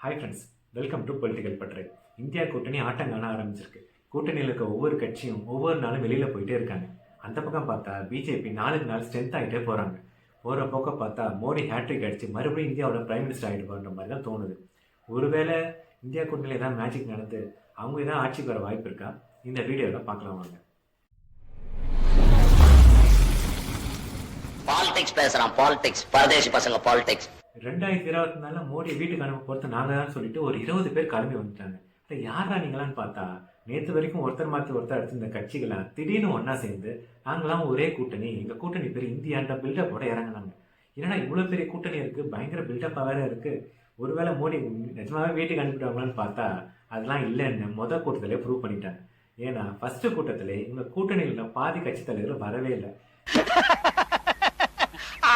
Hi friends welcome to political பற்று India கூட்டணி ஆட்டம் காண ஆரம்பிச்சிருக்கு. கூட்டணியில் இருக்க ஒவ்வொரு கட்சியும் ஒவ்வொரு நாளும் வெளியில் போயிட்டே இருக்காங்க. அந்த பக்கம் பார்த்தா பிஜேபி நாளுக்கு நாள் ஸ்ட்ரென்த் ஆகிட்டே போகிறாங்க போகிற பக்கம் பார்த்தா மோடி ஹேட்ரிக் அடித்து மறுபடியும் இந்தியாவோட பிரைம் மினிஸ்டர் ஆகிடுவான்ற மாதிரி தான் தோணுது. ஒருவேளை இந்தியா கூட்டணியில் ஏதாவது மேஜிக் நடந்து அவங்க ஏதாவது ஆட்சிக்கு பெற வாய்ப்பு இருக்கா? இந்த வீடியோவில் பார்க்கலாம் வாங்க. பாலிடிக்ஸ் பேசுகிறான் பாலிடிக்ஸ் பரதேசி பசங்க பாலிடிக்ஸ் ரெண்டாயிரத்தி இருபத்தி நாலில் மோடி வீட்டுக்கு அனுப்ப பொறுத்து நாங்கள் தான் சொல்லிட்டு ஒரு இருபது பேர் கிளம்பி வந்துட்டாங்க. அதை யாரா நீங்களான்னு பார்த்தா? நேற்று வரைக்கும் ஒருத்தர் மாற்றி ஒருத்தர் அடிச்சிருந்த கட்சிகளாம் திடீர்னு ஒன்றா சேர்ந்து நாங்களாம் ஒரே கூட்டணி எங்கள் கூட்டணி பேர் இந்தியான்ற பில்டப்போட இறங்குனாங்க. ஏன்னா இவ்வளோ பெரிய கூட்டணி இருக்குது பயங்கர பில்டப்பாக வேறு இருக்குது ஒருவேளை மோடி நிஜமாவே வீட்டுக்கு அனுப்பிடுவாங்களான்னு பார்த்தா அதெல்லாம் இல்லைன்னு மொதல் கூட்டத்திலே ப்ரூவ் பண்ணிட்டாங்க. ஏன்னா ஃபஸ்ட்டு கூட்டத்திலே இவங்க கூட்டணியில் பாதி கட்சி தலைவர் வரவே இல்லை.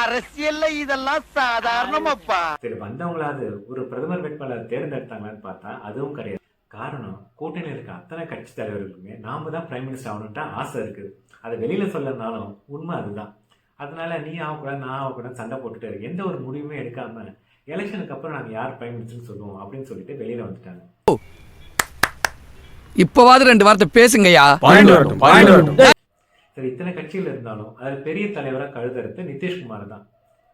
அரசியல்ல இதெல்லாம் சாதாரணமாப்பா. சரி வந்தவங்களாவது ஒரு பிரதமர் வேட்பாளர் தேர்ந்தெடுத்தாங்களான்னு பார்த்தா அதுவும் கிடையாது. காரணம் கூட்டணியில் இருக்க அத்தனை கட்சி தலைவர்களுக்குமே நாம தான் பிரைம் மினிஸ்டர் ஆகணுன்ட்டு ஆசை இருக்குது. அதை வெளியில சொல்லனாலும் உண்மை அதுதான். அதனால நீ ஆகக்கூடாது நான் ஆகக்கூடாது சண்டை போட்டுட்டு எந்த ஒரு முடிவுமே எடுக்காம எலெக்ஷனுக்கு அப்புறம் நாங்கள் யார் பிரைம் மினிஸ்டர்னு சொல்லுவோம் அப்படின்னு சொல்லிட்டு வெளியில வந்துட்டாங்க. இப்பவாது ரெண்டு வார்த்தை பேசுங்கய்யா. சரி இத்தனை கட்சிகள் இருந்தாலும் அதில் பெரிய தலைவராக கழுதறுத்து நிதிஷ்குமார் தான்.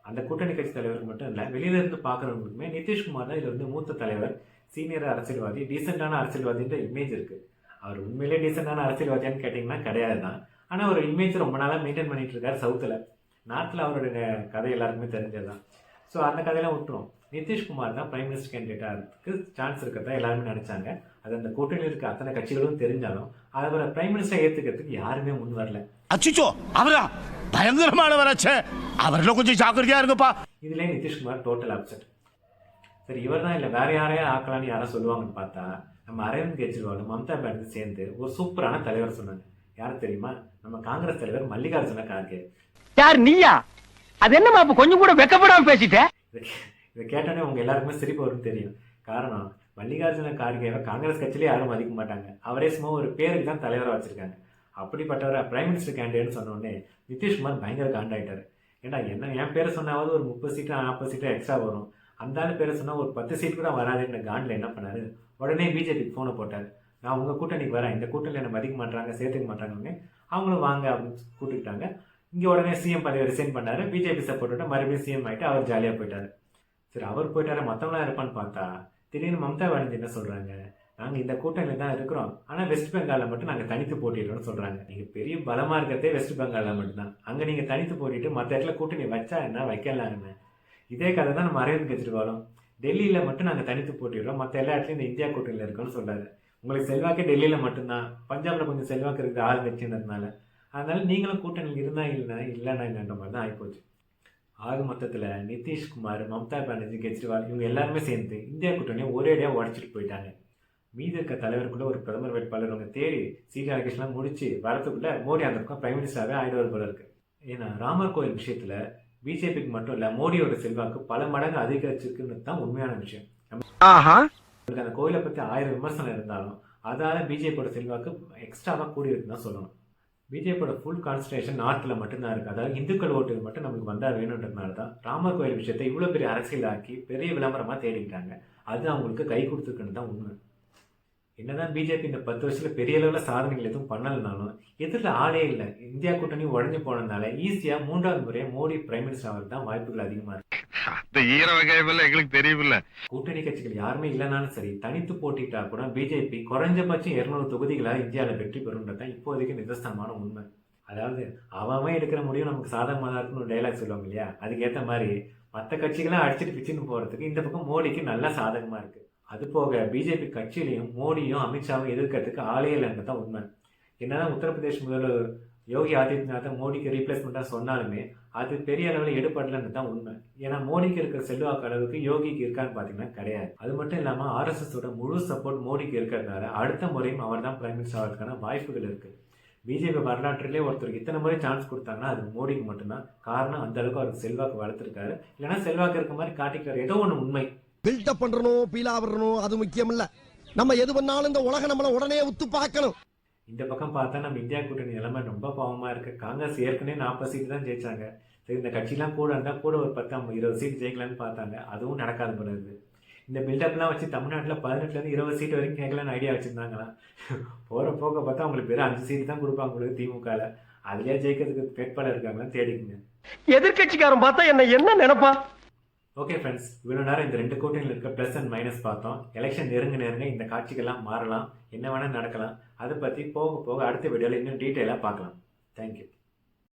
அந்த கூட்டணி கட்சி தலைவருக்கு மட்டும் இல்லை வெளியில இருந்து பார்க்குறவங்களுக்குமே நிதிஷ்குமார் தான் இதில் வந்து மூத்த தலைவர். சீனியர் அரசியல்வாதி டீசெண்டான அரசியல்வாதின்ற இமேஜ் இருக்குது அவர் உண்மையிலே டீசெண்டான அரசியல்வாதியான்னு கேட்டிங்கன்னா கிடையாது தான். ஆனால் ஒரு இமேஜ் ரொம்ப நாளாக மெயின்டைன் பண்ணிட்டு இருக்காரு சவுத்தில் நார்த்தில் அவருடைய கதை எல்லாருக்குமே தெரிஞ்சது தான். ஸோ அந்த கதையெல்லாம் விட்டுரும் நிதிஷ்குமார் தான் பிரைம் மினிஸ்டர் கேண்டிடேட்டாருக்கு சான்ஸ் இருக்கிறதா எல்லாருமே நினைச்சாங்க. அது அந்த கூட்டணியில் இருக்க அத்தனை கட்சிகளும் தெரிஞ்சாலும் அவரை பிரைம் மினிஸ்டர் ஏற்றுக்கிறதுக்கு யாருமே முன் வரல. அச்சிச்சோ அவரா? பயங்கரமானவராச்சே. அவர்ல கொஞ்சம் ஜாக்கிரதையா இருங்கப்பா. இதுலேயே நிதிஷ்குமார் டோட்டல் அப்செட் சரி இவர் தான் இல்லை வேற யாரையா ஆக்கலாம்னு யாரும் சொல்லுவாங்கன்னு பார்த்தா நம்ம அரவிந்த் கெஜ்ரிவாலும் மம்தா பானர்ஜி சேர்ந்து ஒரு சூப்பரான தலைவர் சொன்னாங்க. யார் தெரியுமா? நம்ம காங்கிரஸ் தலைவர் மல்லிகார்ஜுன கார்கே. யார் நீயா? அது என்னமா அப்ப கொஞ்சம் கூட வெக்கப்படாம பேசிட்ட? இதை கேட்டோன்னே உங்க எல்லாருக்குமே சிரிப்பு வரும்னு தெரியும். காரணம் மல்லிகார்ஜுன கார்கேவை காங்கிரஸ் கட்சியிலே யாரும் மதிக்க மாட்டாங்க. அவரே சும்மா ஒரு பேருக்கு தான் தலைவராக வச்சிருக்காங்க. அப்படிப்பட்டவரை பிரைம் மினிஸ்டர் கேண்டிடேட்னு சொன்னோடனே நிதிஷ்குமார் பயங்கர காண்டாயிட்டார். ஏன்னா என்ன என் பேரை சொன்னாவது ஒரு முப்பது சீட்டு நாற்பது சீட்டு எக்ஸ்ட்ரா வரும். அந்த ஆள் பேரை சொன்னால் ஒரு பத்து சீட் கூட வராதுன்னு காண்டில் என்ன பண்ணாரு? உடனே பிஜேபிக்கு ஃபோனை போட்டார். நான் உங்கள் கூட்டணிக்கு வரேன். இந்த கூட்டணியில் என்னை மதிக்க மாட்டாங்க சேர்த்துக்க மாட்டாங்கன்னு அவங்களும் வாங்க அப்படின்னு கூப்பிட்டுக்கிட்டாங்க இங்கே உடனே சிஎம் பதவி ரிசைன் பண்ணார். பிஜேபி சப்போர்ட்டோட மறுபடியும் சிஎம் ஆகிட்டு அவர் ஜாலியாக போயிட்டார். சரி அவர் போயிட்டாரு? மற்றவங்களாம் இருப்பான்னு பார்த்தா திடீர்னு மம்தா பானர்ஜி என்ன சொல்கிறாங்க நாங்கள் இந்த கூட்டணியில் தான் இருக்கிறோம். ஆனால் வெஸ்ட் பெங்காலில் மட்டும் நாங்கள் தனித்து போட்டிடுறோம்னு சொல்கிறாங்க நீங்கள் பெரிய பலமாக இருக்கிறதே வெஸ்ட் பெங்காலில் மட்டும்தான். அங்கே நீங்கள் தனித்து போட்டிட்டு மற்ற இடத்துல கூட்டணி வச்சா என்ன? வைக்கலாம் இதே கதை தான் நம்ம அரவிந்த் கெஜ்ரிவாலும். டெல்லியில் மட்டும் நாங்கள் தனித்து போட்டிடுறோம் மற்ற எல்லா இடத்துலையும் இந்த இந்தியா கூட்டணியில் இருக்கோம்னு சொல்கிறாரு உங்களுக்கு செல்வாக்கே டெல்லியில் மட்டும்தான். பஞ்சாபில் கொஞ்சம் செல்வாக்கு இருக்குது ஆள் கட்சின்றதுனால அதனால நீங்களும் கூட்டணியில் இருந்தா இல்லைன்னா இல்லைன்னா என்னன்ற மாதிரி தான் ஆகிப்போச்சு ஆக மொத்தத்தில் நிதிஷ்குமார் மம்தா பானர்ஜி கெஜ்ரிவால் இவங்க எல்லாருமே சேர்ந்து இந்தியா கூட்டணியை ஒரேடியாக உடச்சிட்டு போயிட்டாங்க. மீதி இருக்க தலைவருக்குள்ள ஒரு பிரதமர் வேட்பாளர் அவங்க தேடி சீட் அலகேஷன்லாம் முடிச்சு வரதுக்குள்ள மோடி அந்த பக்கம் பிரைம் மினிஸ்டராகவே ஆயிடுவார் போல இருக்கு. ஏன்னா ராமர் கோயில் விஷயத்துல பிஜேபிக்கு மட்டும் இல்லை மோடியோட செல்வாக்கு பல மடங்கு அதிகரிச்சிருக்குன்னு தான் உண்மையான விஷயம். அந்த கோயிலை பற்றி ஆயிரம் விமர்சனம் இருந்தாலும் அதால பிஜேபியோட செல்வாக்கு எக்ஸ்ட்ராவாக கூடி இருக்குன்னு தான் சொல்லணும். பிஜேபியோட ஃபுல் கான்சன்ட்ரேஷன் நார்த்தில் மட்டும்தான் இருக்குது அதாவது இந்துக்கள் ஓட்டு மட்டும் நமக்கு வந்தால் வேணுன்றதுனால தான் ராமர் கோயில் விஷயத்தை இவ்வளோ பெரிய அரசியலாக்கி பெரிய விளம்பரமாக தேடிக்கிட்டாங்க அது அவங்களுக்கு கை கொடுத்துருக்குன்னு தான் உண்மை. என்னதான் பிஜேபி இந்த பத்து வருஷத்தில் பெரிய அளவில் சாதனைகள் எதுவும் பண்ணலைனாலும் எதிரில் ஆளே இல்லை. இந்தியா கூட்டணி உடஞ்சி போனதுனால ஈஸியாக மூன்றாவது முறையாக மோடி பிரைம் மினிஸ்டர் ஆகிறது தான் வாய்ப்புகள் அதிகமாக இருக்குது அந்த ஈர எங்களுக்கு தெரியவில்ல கூட்டணி கட்சிகள் யாருமே இல்லைனாலும் சரி தனித்து போட்டிட்டா கூட பிஜேபி குறைஞ்சபட்சம் இருநூறு தொகுதிகளாக இந்தியாவில் வெற்றி பெறும்ன்றது தான் இப்போதைக்கு நிதர்சனமான உண்மை. அதாவது அவன் எடுக்கிற முடிவு நமக்கு சாதகமாக தான் இருக்குன்னு ஒரு டைலாக் சொல்லுவாங்க இல்லையா? அதுக்கேற்ற மாதிரி மற்ற கட்சிகளாம் அடிச்சுட்டு பிச்சுன்னு போகிறதுக்கு இந்த பக்கம் மோடிக்கு நல்ல சாதகமாக இருக்கு. அது போக பிஜேபி கட்சியிலையும் மோடியும் அமித்ஷாவும் எதிர்க்கிறதுக்கு ஆளே இல்லைன்றது தான் உண்மை. என்னதான் உத்தரப்பிரதேஷ் முதல்வர் யோகி ஆதித்யநாத்தை மோடிக்கு ரீப்ளேஸ்மெண்ட்டாக சொன்னாலுமே அது பெரிய அளவில் எடுபடலன்னு தான் உண்மை. ஏன்னா மோடிக்கு இருக்கிற செல்வாக்கு அளவுக்கு யோகிக்கு இருக்கான்னு பார்த்தீங்கன்னா கிடையாது. அது மட்டும் இல்லாமல் ஆர்எஸ்எஸோட முழு சப்போர்ட் மோடிக்கு இருக்கிறதுனால அடுத்த முறையும் அவர் தான் பிரைம் மினிஸ்டர் ஆகிறதுக்கான வாய்ப்புகள் இருக்குது பிஜேபி வரலாற்றிலே ஒருத்தருக்கு இத்தனை முறை சான்ஸ் கொடுத்தாங்கன்னா அது மோடிக்கு மட்டும்தான். காரணம் அந்த அளவுக்கு அவருக்கு செல்வாக்கு வளர்த்துருக்காரு. இல்லைன்னா செல்வாக்கு இருக்க மாதிரி காட்டிக்கிறார் ஏதோ ஒன்று உண்மை. பில்டப் பண்ணுறணும் பீலா வரணும் அது முக்கியம் இல்லை நம்ம எது பண்ணாலும் இந்த உலகம் நம்மளை உடனே உத்து பார்க்கணும். இந்த பக்கம் பார்த்தா நம்ம இந்தியா கூட்டணி நிலைமை ரொம்ப பாவமாக இருக்குது காங்கிரஸ் ஏற்கனவே நாற்பது சீட் தான் ஜெயிச்சாங்க. சரி இந்த கட்சிலாம் கூட இருந்தால் கூட ஒரு பத்து ஐம்பது இருபது சீட் ஜெயிக்கலான்னு பார்த்தாங்க. அதுவும் நடக்காது போல இருக்கு. இந்த பில்டப்லாம் வச்சு தமிழ்நாட்டில் பதினெட்டுலேருந்து இருபது சீட் வரைக்கும் கேட்கலான்னு ஐடியா வச்சுருந்தாங்களாம். போகிற போக பார்த்தா அவங்களுக்கு வெறும் அஞ்சு சீட் தான் கொடுப்பாங்க உங்களுக்கு திமுகவில் அதுலேயே ஜெயிக்கிறதுக்கு வேட்பாளர் இருக்காங்களான்னு தேடிக்குங்க. எதிர்கட்சிக்காரன் பார்த்தா என்ன என்ன நினைப்பா ஓகே ஃப்ரெண்ட்ஸ் இவ்வளோ நேரம் இந்த ரெண்டு கூட்டணியில் இருக்க ப்ளஸ் அண்ட் மைனஸ் பார்த்தோம். எலெக்ஷன் நெருங்க நெருங்க இந்த காட்சிகள்லாம் மாறலாம். என்ன வேணால் நடக்கலாம். அதை பற்றி போக போக அடுத்த வீடியோவில் இன்னும் டீட்டெயிலாக பார்க்கலாம். தேங்க்யூ